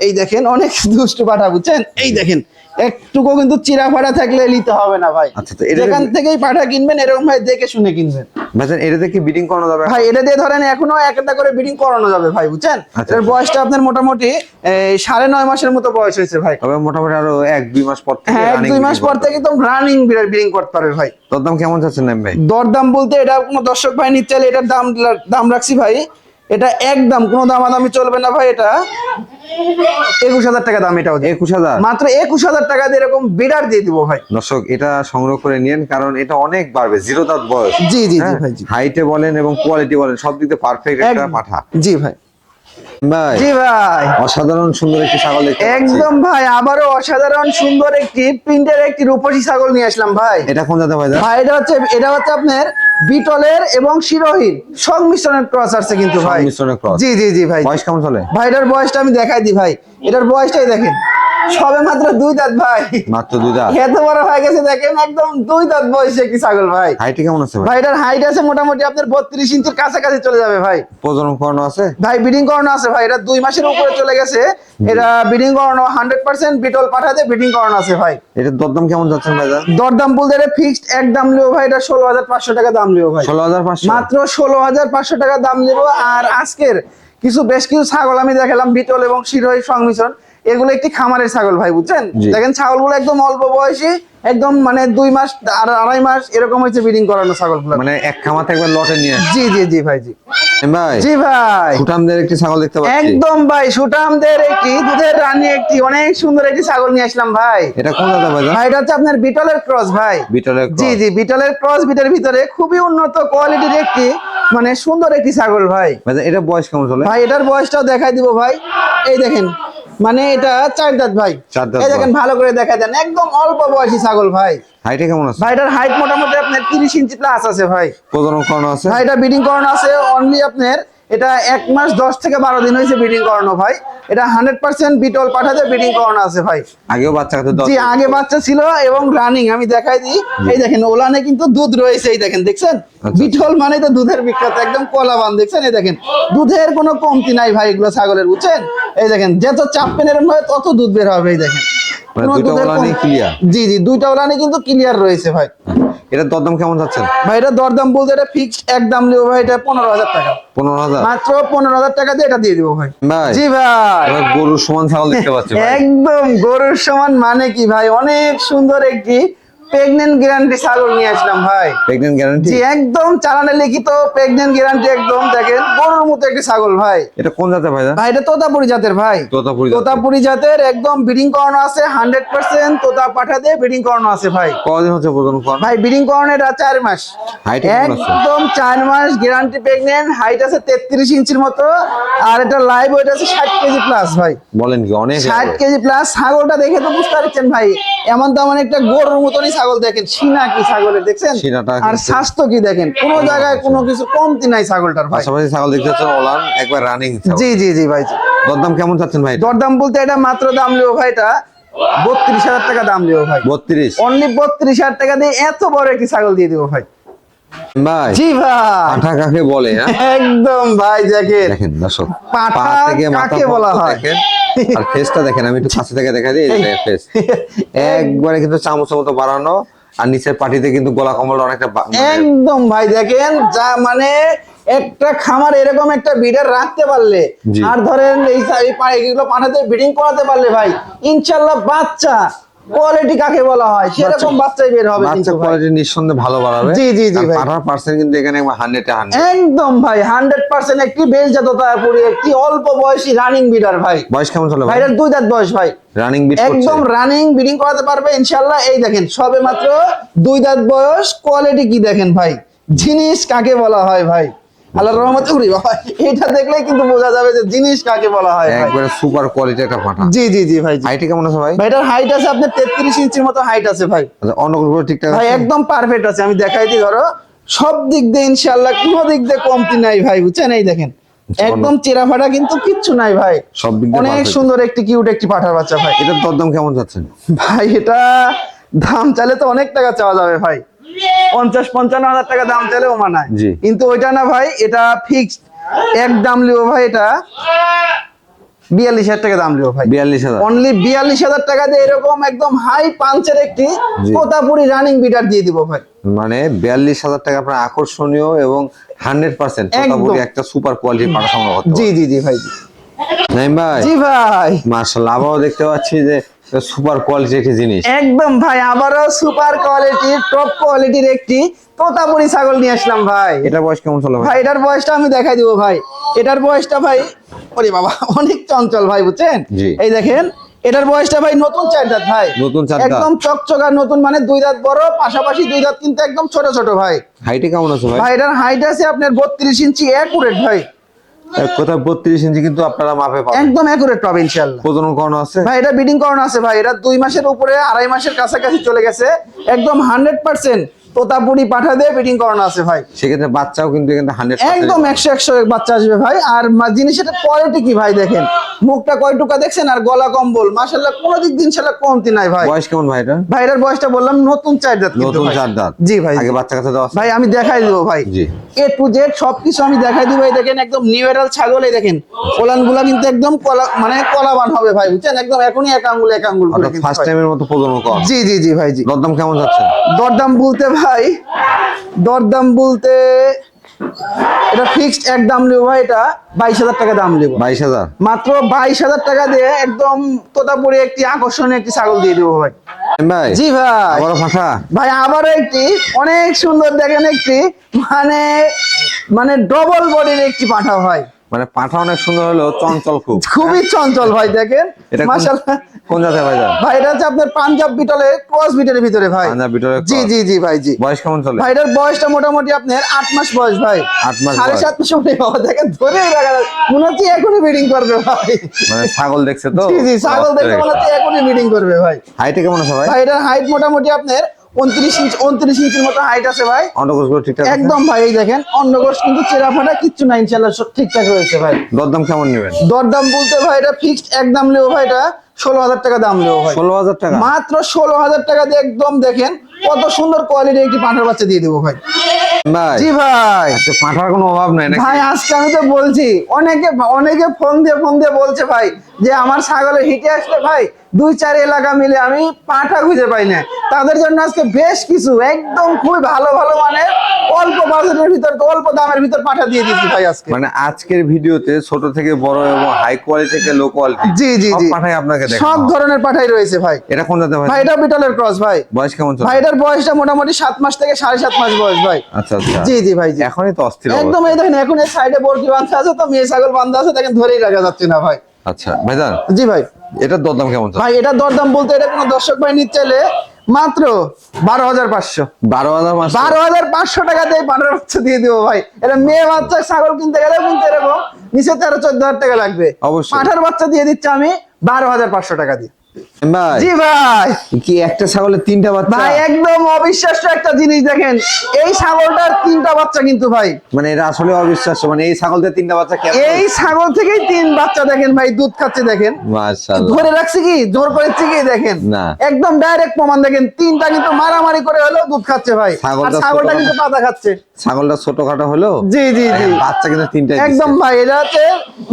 এই দেখেন অনেক দুষ্টু পাঠা বুঝছেন? এই দেখেন একটুকু কিন্তু চিরা ফাটা থাকলে নিতে হবে না ভাই।
আচ্ছা, তো এটা-
যেখান থেকেই পাঠা কিনবেন এরকম ভাই দেখে শুনে কিনবেন।
ভাইজান এটাতে কি বিডিং করানো যাবে?
ভাই এটা দিয়ে ধরেন এখনও একটা করে বিডিং করানো যাবে ভাই বুঝছেন?
আচ্ছা।
এর বয়সটা আপনার মোটামুটি সাড়ে নয় মাসের মতো বয়স হয়েছে ভাই।
তবে মোটামুটি আরও এক দুই মাস পর থেকে
হ্যাঁ দুই মাস পর থেকে একদম রানিং বিডিং করতে পারবে ভাই
হবে। তোর দাম কেমন চাচ্ছেন ভাই?
দরদাম বলতে এটা কোনো দর্শক ভাই নিতে চাইলে এটার দাম দাম রাখছি ভাই। এটা একদম কোনো দামাদামি চলবে না ভাই এটা। একুশ হাজার টাকা দাম এটাও। দিয়ে।
একুশ হাজার?
মাত্র একুশ হাজার টাকা দিয়ে এরকম বিডার দিয়ে দিব ভাই।
দর্শক এটা সংগ্রহ করে নিন কারণ এটা অনেক বাড়বে জিরো দাঁত বয়স।
জি জি জি ভাই
হাইটে বলেন এবং কোয়ালিটি বলেন সব দিক দিয়ে পারফেক্ট একটা পাঠা।
জি ভাই।
ভাই
জি ভাই।
অসাধারণ সুন্দর একটি ছাগল
একদম ভাই আবারও অসাধারণ সুন্দর একটি প্রিন্টের একটি রূপসী ছাগল নিয়ে আসলাম ভাই।
এটা কোন ভাই
এটা হচ্ছে এটা হচ্ছে আপনার বিটলের এবং শিরোহির সংমিশ্রণের ক্রস আসছে কিন্তু ভাই।
সংমিশ্রণের।
জি জি জি ভাই।
বয়স কেমন চলে?
ভাই এটার বয়সটা আমি দেখাই দিই ভাই। এটার বয়সটাই দেখেন। সবে মাত্র দুই দাঁত ভাই।
মাত্র দুই দাঁত?
এত বড় হয়ে গেছে দেখেন একদম দুই দাঁত বয়সে একটি ছাগল ভাই।
হাইটে কেমন আছে ভাই?
এটার হাইট আছে মোটামুটি আপনার বত্রিশ ইঞ্চির কাছাকাছি চলে যাবে ভাই।
প্রজনন করানো আছে?
ভাই বিডিং করানো আছে ভাই এটা দুই মাসের উপরে চলে গেছে। এটা বিডিং করানো হান্ড্রেড পার্সেন্ট বিটল পাঠাতে বিডিং করানো আছে ভাই।
এটার দরদাম কেমন যাচ্ছেন ভাই
দরদাম বলতে এটা ফিক্সড এক দাম লিও ভাই এটা ষোলো হাজার পাঁচশো টাকা দাম লিও ভাই।
ষোলো হাজার পাঁচশো?
মাত্র ষোলো হাজার পাঁচশো টাকা দাম নেব। আর আজকের কিছু বেশ কিছু ছাগল আমি দেখালাম বিটল এবং শিরোহী সংমিশ্রণ। এগুলো একটি খামারের ছাগল ভাই বুঝছেন। দেখেন ছাগলগুলো একদম অল্প বয়সী একদম মানে দুই মাস আর আড়াই মাস এরকম হচ্ছে ব্রিডিং করানো ছাগলগুলো।
মানে এক খামার একবার লটে নিয়ে
জি জি জি ভাই জি।
ভাই
জি ভাই।
সুঠামদের একটি ছাগল দেখতে পাচ্ছি।
একদম ভাই একটি দুধের রানী একটি অনেক সুন্দর একটি ছাগল নিয়ে আসলাম ভাই।
এটা কোন ভাই
ভাই এটা হচ্ছে আপনার বিটলের ক্রস ভাই।
বিটলের
জি জি বিটলের ক্রস বিটের ভিতরে খুবই উন্নত কোয়ালিটির একটি মানে সুন্দর একটি ছাগল ভাই।
ভাই এটা বয়স কেমন চলে?
ভাই এটার বয়সটাও দেখাই দিব ভাই। এই দেখেন মানে এটা চার দাঁত ভাই। এই দেখেন ভালো করে দেখা দেন একদম অল্প বয়সী ছাগল ভাই।
হাইটে কেমন আছে?
ভাইটার হাইট মোটামুটি আপনার তিরিশ ইঞ্চি প্লাস আছে ভাই।
প্রজনন করানো আছে?
ভাইটা বিডিং করানো আছে। অনলি আপনার এটা এক মাস দশ থেকে বারো দিন হয়েছে ব্রিডিং করানো ভাই। এটা হান্ড্রেড পার্সেন্ট বিটল পাঠাতে ব্রিডিং করানো আছে ভাই।
আগেও বাচ্চা
জি আগে বাচ্চা ছিল এবং রানিং আমি দেখাই দিই। এই দেখেন ওলানে কিন্তু দুধ রয়েছে এই দেখেন দেখছেন?
আচ্ছা।
বিটল মানে তো দুধের বিখ্যাত একদম কলাবান দেখছেন? এই দেখেন দুধের কোনো কমতি নাই ভাই এগুলো ছাগলের বুঝছেন? এই দেখেন যত চাপ পেনের হয় তত দুধ বের হবে এই দেখেন।
মানে
কোনো
দুইটা
দুধের
ওলানই
কম-
clear?
জি জি দুইটা ওলানে কিন্তু ক্লিয়ার রয়েছে ভাই।
এটা দরদাম কেমন যাচ্ছে
ভাই এটা দরদাম বলতে এটা ফিক্সড একদম ভাই এটা পনেরো হাজার টাকা।
পনেরো হাজার?
মাত্র পনেরো হাজার টাকা দিয়ে এটা দিয়ে দিবো ভাই।
ভাই
জি ভাই।
গরুর সমান ছাগল দেখতে পাচ্ছি
একদম গরুর সমান মানে কি ভাই? অনেক সুন্দর একটি প্রেগনেন্ট গ্যারান্টি ছাগল নিয়ে আসলাম ভাই।
প্রেগনেন্ট গ্যারান্টি
জি একদম চালানে লিখিত প্রেগনেন্ট গ্যারান্টি একদম দেখেন গরুর মতো একটি ছাগল ভাই।
এটা কোন জাতের ভাই?
ভাই এটা তোতাপুরি জাতের ভাই।
তোতাপুরি।
তোতাপুরি জাতের একদম ব্রিডিং করানো আছে হান্ড্রেড পার্সেন্ট তোতা পাঠা দিয়ে ব্রিডিং করানো আছে ভাই।
কদিন হচ্ছে প্রজন করানো?
ভাই ব্রিডিং করানো এটা চার মাস।
Height কেমন আছে?
একদম চার মাস গ্যারান্টি প্রেগনেন্ট হাইট আছে তেত্রিশ ইঞ্চির মতো আর এটা লাইভ ওয়েট আছে ষাট কেজি প্লাস ভাই।
বলেন কি অনেক
ষাট
লাগবে।
কেজি প্লাস ছাগলটা দেখে তো বুঝতে পারছেন ভাই। এমন তেমন একটা গরুর মতনই ছাগল দেখেন সিনা কি ছাগলের দেখছেন? আর স্বাস্থ্য কি দেখেন? কোনো জায়গায় কোনো কিছু কমতি নাই ছাগলটার ভাই।
পাশাপাশি ছাগল দেখতে পাচ্ছেন ওলান একবার রানিং
জি জি জি ভাই।
দরদাম কেমন চাচ্ছেন ভাই?
দরদাম বলতে এটা মাত্র দাম লিও ভাই এটা বত্রিশ হাজার টাকা দাম লিও ভাই।
বত্রিশ?
অনলি বত্রিশ হাজার টাকা দিয়ে এত বড় একটি ছাগল দিয়ে দিব ভাই।
ভাই
জি ভাই।
পাঠা কাকে বলে হ্যাঁ?
একদম ভাই দেখেন।
দেখেন দর্শক
পাঠা
পা থেকে মাথা
কাকে বলা হয়?
আর ফেসটা দেখেন আমি একটু কাছে থেকে দেখা দিই ফেস একবারে কিন্তু চামচের মতো বাড়ানো আর নিচের পাটিতে কিন্তু গোলা কমল অনেকটা মানে
একদম ভাই দেখেন যা মানে একটা খামার এরকম একটা বিডার রাখতে পারলে। আর ধরেন এই এগুলো পাঠাতে ব্রিডিং করাতে পারলে ভাই ইনশাল্লাহ বাচ্চা কোয়ালিটি কাকে বলা হয়? সেরকম বাচ্চাই বের হবে
বাচ্চা কোয়ালিটি নিঃসন্দেহে ভালো বাড়াবে।
জি, জি, জি, ভাই।
পাঠার পার্সেন্ট কিন্তু এখানে হান্ড্রেড হান্ড্রেড
একদম ভাই হান্ড্রেড পার্সেন্ট একটি বেশ জাততা পুরি একটি অল্প বয়সী রানিং বিডার ভাই।
বয়স কেমন চলে ভাই?
ভাইটার দুই দাঁত বয়স ভাই।
রানিং বিট
একদম রানিং ব্রিডিং করাতে পারবে ইনশাল্লাহ এই দেখেন সবে মাত্র দুই দাঁত বয়স কোয়ালিটি কি দেখেন ভাই? জিনিস কাকে বলা হয় ভাই? আল্লাহ রহমতে উড়ি বাবা। এটা দেখলেই কিন্তু বোঝা যাবে যে জিনিস কাকে বলা হয়।
একবারে সুপার কোয়ালিটি একটা পাঠা
জি জি জি ভাই।
হাইটে কেমন আছে ভাই?
ভাইটার হাইট আছে আপনার তেত্রিশ ইঞ্চির মতো হাইট আছে ভাই।
আচ্ছা অন্যগুলো ঠিকঠাক
ভাই একদম পারফেক্ট আছে আমি দেখাই দিই ধরো। সব দিক দিয়ে ইনশাল্লাহ কোনো দিক দিয়ে কমতি নাই ভাই বুঝছেন? এই দেখেন একদম চেরা ফাটা কিন্তু কিচ্ছু নাই ভাই।
সব দিক দিয়ে
অনেক সুন্দর একটি কিউট একটি পাঠার বাচ্চা ভাই।
এটার দরদাম কেমন যাচ্ছে?
ভাই এটা দাম চাইলে তো অনেক টাকা চাওয়া যাবে ভাই। পঞ্চাশ পঞ্চান্ন হাজার টাকা দাম চাইলেও মানায়
জি।
কিন্তু ওইটা না ভাই এটা ফিক্সড এক দাম লিও ভাই এটা বিয়াল্লিশ হাজার টাকা দাম লিও ভাই
বিয়াল্লিশ হাজার
অনলি বিয়াল্লিশ হাজার টাকা দিয়ে এরকম একদম হাই পাঞ্চের একটি। কোতাপুরি রানিং বিটার দিয়ে দিব ভাই
মানে বিয়াল্লিশ হাজার টাকা আপনার আকর্ষণীয় এবং হান্ড্রেড পার্সেন্ট। একটা সুপার কোয়ালিটির পাঠা সংগ্রহ
জি জি জি ভাই জি।
ভাই
জি ভাই
মার্শাল্লাহ আবারও দেখতে পাচ্ছি যে সুপার কোয়ালিটির একটি জিনিস।
একদম ভাই আবারও সুপার কোয়ালিটির টপ কোয়ালিটির একটি তোতাপুরি ছাগল নিয়ে আসলাম ভাই।
এটা বয়স কেমন চলে ভাই?
এটার বয়সটা আমি দেখাই দিব ভাই। এটার বয়সটা ভাই ওরে বাবা অনেক চঞ্চল ভাই বুঝছেন? এই দেখেন এটার বয়সটা ভাই নতুন চার দাঁত ভাই।
নতুন চার দাঁত।
একদম চকচকা নতুন মানে দুই দাঁত বড় পাশাপাশি দুই দাঁত কিন্তু একদম ছোট ছোট ভাই।
হাইটে কেমন আছে ভাই?
ভাই এটার হাইট আছে আপনার বত্রিশ ইঞ্চি অ্যাকুরেট ভাই।
এক কথা বত্রিশ ইঞ্চি কিন্তু আপনারা মাপে পাবেন।
একদম একুরেট পাবেন ইনশাআল্লাহ।
প্রজনন করানো আছে?
ভাই এটা ব্রিডিং করানো আছে ভাই। এটা দুই মাসের উপরে আড়াই মাসের কাছাকাছি চলে গেছে। একদম হান্ড্রেড পার্সেন্ট তোতাপুরি পাঠা দিয়ে বিডিং করানো আছে ভাই।
সেক্ষেত্রে বাচ্চাও কিন্তু এখানে হান্ড্রেড
একদম একশো একশো বাচ্চা আসবে ভাই। আর জিনিসের কোয়ালিটি কি ভাই দেখেন? মুখটা কয় টুকা দেখছেন? আর গলা কম্বল। মাসাল্লাহ কোনো দিক দিন সাল্লাহ কমতি নাই ভাই।
বয়স কেমন ভাই এটা?
ভাইটার বয়সটা বললাম নতুন চার দাঁত
নতুন চার দাঁত।
জি ভাই।
আগে বাচ্চা কাছে আছে?
ভাই আমি দেখাই দিব ভাই।
জি।
এ টু জেড সবকিছু আমি দেখাই দিব। এই দেখেন একদম নিউরাল ছাগল এই দেখেন। কোলানগুলা কিন্তু একদম কলা মানে কলাবান হবে ভাই বুঝছেন? একদম এখনই এক আঙ্গুল এক আঙ্গুল করে
ফার্স্ট টাইমের মতো প্রজনন কর।
জি জি জি ভাই জি।
দরদাম কেমন যাচ্ছে?
দরদাম বলতে ভাই দরদাম বলতে এটা ফিক্সড এক দাম নেব ভাই এটা বাইশ হাজার টাকা দাম নেব।
বাইশ হাজার?
মাত্র বাইশ হাজার টাকা দিয়ে একদম তোতাপুরি একটি আকর্ষণীয় একটি ছাগল দিয়ে দেবো ভাই।
ভাই
জি ভাই।
আবারও ফাঁসা?
ভাই আবারও একটি অনেক সুন্দর দেখেন একটি মানে মানে ডবল বডির একটি পাঠা ভাই।
মানে পাঠা অনেক সুন্দর হলো চঞ্চল খুব।
খুবই চঞ্চল ভাই দেখেন।
এটা কোন-
মাশাআল্লাহ।
কোন জাতের ভাই
ভাই এটা হচ্ছে আপনার পাঞ্জাব বিটলের ক্রস বিটের ভিতরে ভাই।
পাঞ্জাব বিটলের
জি জি জি ভাই জি।
বয়স কেমন চলে?
ভাইটার বয়সটা মোটামুটি আপনার আট মাস বয়স ভাই।
আট মাস
সাড়ে
বয়স।
সাত মাস মনে বাবা দেখেন ধরে রাখা মনে হচ্ছে এখনই ব্রিডিং করবে ভাই।
মানে ছাগল দেখছে তো?
জি জি ছাগল দেখে মনে হচ্ছে এখনই ব্রিডিং করবে ভাই।
হাইটে কেমন আছে ভাই?
ভাই এটার হাইট মোটামুটি আপনার উনত্রিশ ইঞ্চ উনত্রিশ ইঞ্চির মতো হাইট আছে ভাই।
অন্ডকোষগুলো ঠিকঠাক
একদম ভাই এই দেখেন কিন্তু চেরা ফাটা কিচ্ছু না ইনশাল্লাহ সব ঠিকঠাক রয়েছে ভাই।
দরদাম কেমন নেবেন?
দরদাম বলতে ভাই এটা ফিক্সড একদম নেব ভাই এটা। ষোলো হাজার টাকা দাম নেব ভাই।
ষোলো হাজার টাকা।
মাত্র ষোলো হাজার টাকা দিয়ে একদম দেখেন কত সুন্দর কোয়ালিটির একটি পাঁঠার বাচ্চা দিয়ে দেবো ভাই।
ভাই
জি ভাই।
কোনো অভাব নাই
ভাই আজকে আমি তো বলছি অনেকে অনেকে ফোন দিয়ে ফোন দিয়ে বলছে ভাই যে আমার ছাগলের হিটে আসলে ভাই দুই চার এলাকা মিলে আমি পাঁঠা খুঁজে পাই না। তাদের জন্য আজকে বেশ কিছু একদম খুবই ভালো ভালো মানে অল্প বাজেটের ভিতর অল্প দামের ভিতর পাঠা দিয়ে দিচ্ছি ভাই আজকে।
মানে আজকের ভিডিওতে ছোট থেকে বড় এবং হাই কোয়ালিটি থেকে লো কোয়ালিটি
জি জি জি।
পাঠাই আপনাকে
সব ধরনের পাঠাই রয়েছে ভাই।
এটা কোন জাতের ভাই
ভাই এটা বিটলের ক্রস ভাই।
বয়স কেমন
ভাই এটার বয়সটা মোটামুটি সাত মাস থেকে সাড়ে সাত মাস বয়স ভাই।
আচ্ছা আচ্ছা।
জি জি ভাই জি।
এখনই তো অস্থির
একদম এই দেখেন এখন এই সাইডে বর্গি বান্ধা আছে তো মেয়ে ছাগল বান্ধা আছে দেখেন ধরেই রাখা যাচ্ছে না ভাই।
আচ্ছা ভাইজান।
জি ভাই।
এটার দরদাম কেমন
ভাই এটার দরদাম বলতে এটা কোনো দর্শক ভাই নিতে চাইলে মাত্র বারো হাজার পাঁচশো।
বারো হাজার
বারো হাজার পাঁচশো টাকা দিয়ে পানের বাচ্চা দিয়ে দেবো ভাই। এটা মেয়ে বাচ্চা ছাগল কিনতে গেলে কিন্তু এরকম। নিচে তেরো চোদ্দ হাজার টাকা লাগবে।
অবশ্যই।
পাঠার বাচ্চা দিয়ে দিচ্ছি আমি বারো হাজার পাঁচশো টাকা দিয়ে।
ভাই।
জি ভাই।
কি একটা ছাগলের তিনটা বাচ্চা?
ভাই একদম অবিশ্বাস্য একটা জিনিস দেখেন। এই ছাগলটার তিনটা বাচ্চা কিন্তু ভাই।
মানে এটা আসলে অবিশ্বাস্য মানে এই তিনটা বাচ্চা
এই ছাগল থেকেই তিন বাচ্চা দেখেন ভাই দুধ খাচ্ছে দেখেন।
মাশাআল্লাহ।
ধরে রাখছে কি? জোর করেছে কি দেখেন।
না।
একদম ডাইরেক্ট প্রমাণ দেখেন। তিনটা কিন্তু মারামারি করে হলেও দুধ খাচ্ছে ভাই।
ছাগলটা
কিন্তু পাতা খাচ্ছে।
ছাগলটা ছোটখাটো হলো
জি জি জি।
বাচ্চা কিন্তু তিনটা
একদম ভাই এটা হচ্ছে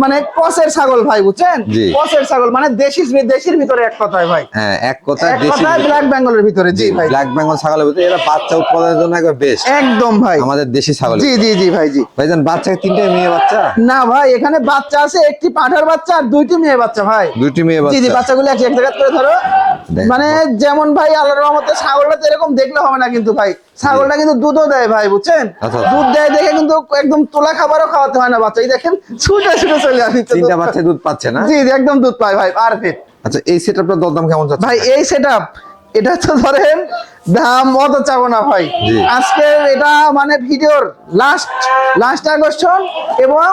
মানে কসের ছাগল ভাই বুঝছেন। কসের ছাগল মানে দেশি দেশির ভিতরে এক কথায় ভাই।
হ্যাঁ এক কথা দেশি
ব্ল্যাক বেঙ্গলের ভিতরে জি ভাই।
ব্ল্যাক বেঙ্গল ছাগলের ভিতরে। এরা বাচ্চা উৎপাদনের জন্য একবার বেস্ট
একদম ভাই।
আমাদের দেশি ছাগল
জি জি জি ভাই জি।
ভাইজান বাচ্চা তিনটে মেয়ে বাচ্চা?
না ভাই এখানে বাচ্চা আছে একটি পাঁঠার বাচ্চা আর দুইটি মেয়ে বাচ্চা ভাই।
দুইটি মেয়ে
জি জি বাচ্চাগুলো এক এক জায়গা করে ধরো। মানে যেমন ভাই আল্লাহর রহমতে ছাগলটা তো এরকম দেখলে হবে না কিন্তু ভাই। ছাগলটা কিন্তু দুধও দেয় ভাই বুঝছেন?
আচ্ছা।
দুধ দেয় দেখে কিন্তু একদম তোলা খাবারও খাওয়াতে হয় না বাচ্চা। এই দেখেন ছুটে ছুটে চলে আসছে
তিনটা বাচ্চা দুধ পাচ্ছে না?
জি একদম দুধ পায় ভাই পারফেক্ট
আচ্ছা এই সেটআপটার দরদাম কেমন যাচ্ছে?
ভাই এই সেটআপ এটা তো ধরেন দাম অত চাবো না ভাই। আজকে এটা মানে ভিডিওর লাস্ট লাস্ট আকর্ষণ এবং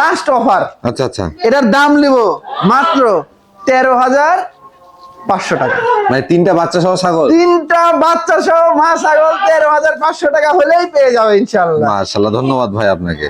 লাস্ট অফার
আচ্ছা আচ্ছা।
এটার দাম নিব মাত্র তেরো হাজার পাঁচশো টাকা।
মানে তিনটা বাচ্চা সহ ছাগল?
তিনটা বাচ্চা সহ মা ছাগল তেরো হাজার পাঁচশো টাকা হলেই পেয়ে যাবে ইনশাল্লাহ
মাশাআল্লাহ ধন্যবাদ ভাই আপনাকে।